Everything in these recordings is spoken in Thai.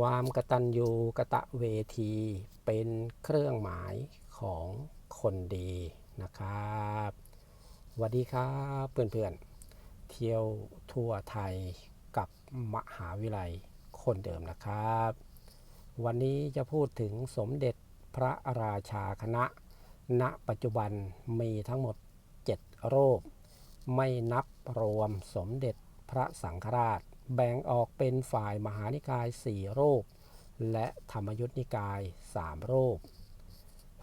ความกตัญญูกะตะเวทีเป็นเครื่องหมายของคนดีนะครับสวัสดีครับเพื่อนๆ เที่ยวทั่วไทยกับมหาวิทยาลัยคนเดิมนะครับ วันนี้จะพูดถึงสมเด็จพระราชาคณะ ณ ปัจจุบันมีทั้งหมด 7 รูป ไม่นับรวมสมเด็จพระสังฆราช แบ่งออกเป็นฝ่ายมหานิกาย 4 รูป และธรรมยุทธนิกาย 3 รูป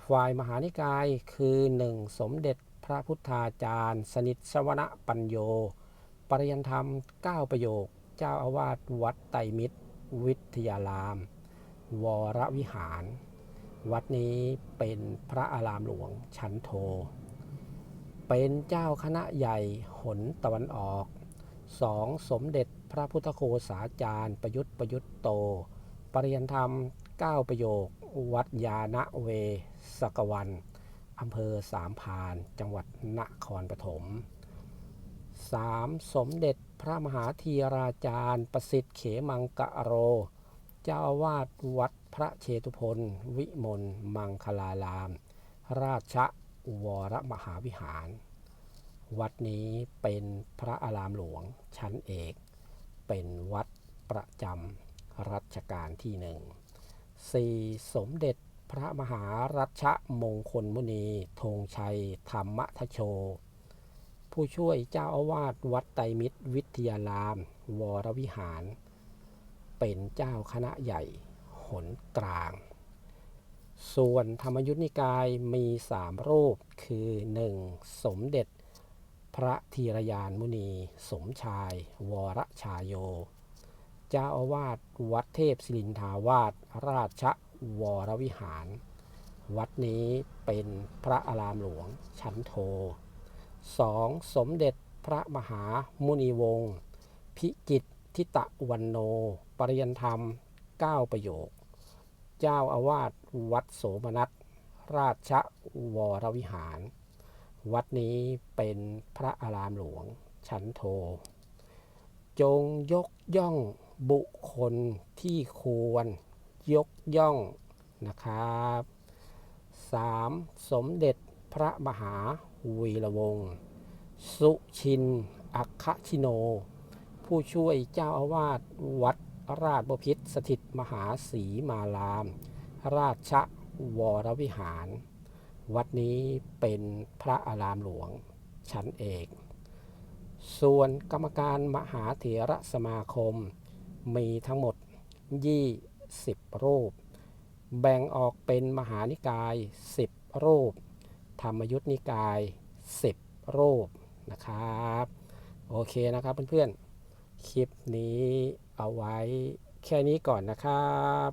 ฝ่ายมหานิกายคือ 1. สมเด็จพระพุทธาจารย์ สนิทสวนะปัญโย ปริยันธรรม 9 ประโยค เจ้าอาวาสวัดไตรมิตร วิทยาราม วรวิหาร วัดนี้เป็นพระอารามหลวงชั้นโท เป็นเจ้าคณะใหญ่หนตะวันออก 2. สมเด็จพระพุทธโฆษาจารย์ ประยุทธ์ประยุทธ์โต ปริยันธรรม 9 ประโยค วัดยาณเวสกวันอำเภอสามพาน จังหวัดนครปฐม 3. สมเด็จพระมหาธีราจารย์ ประสิทธิ์เขมังกะโร เจ้าวาสวัดพระเชตุพนวิมลมังคลาราม ราชวรมหาวิหาร วัดนี้เป็นพระอารามหลวงชั้นเอก เป็นวัดประจำรัชกาลที่หนึ่ง 4. สมเด็จพระมหารัชมงคลมุนีธงชัย ธรรมทโช ผู้ช่วยเจ้าอาวาสวัดไตรมิตรวิทยาราม วรวิหาร เป็นเจ้าคณะใหญ่ หนกลาง ส่วนธรรมยุทธนิกายมีสามรูปคือ 1. สมเด็จ พระธีรยานมุนี สมชาย วรชายโย เจ้าอาวาสวัดเทพศิรินทาวาสราชวรวิหาร วัดนี้เป็นพระอารามหลวงชั้นโท 2. สมเด็จพระมหามุนีวงศ์พิจิตทิตะวันโน ปริยันธรรม 9 ประโยค เจ้าอาวาสวัดโสมนัสราชวรวิหาร วัดนี้เป็นพระอารามหลวง ชั้นโท จงยกย่องบุคคลที่ควรยกย่องนะครับ 3. สมเด็จพระมหาวีระวงศ์สุชิน อัคคชิโน ผู้ช่วยเจ้าอาวาสวัดราชบพิตรสถิตมหาศรีมาราม ราชวรวิหาร วัดนี้เป็นพระอารามหลวง ชั้นเอก ส่วนกรรมการมหาเถระสมาคม มีทั้งหมด 20 รูป แบ่งออกเป็นมหานิกาย 10 รูป ธรรมยุทธนิกาย 10 รูปนะครับ โอเคนะครับเพื่อนๆ คลิปนี้เอาไว้แค่นี้ก่อนนะครับ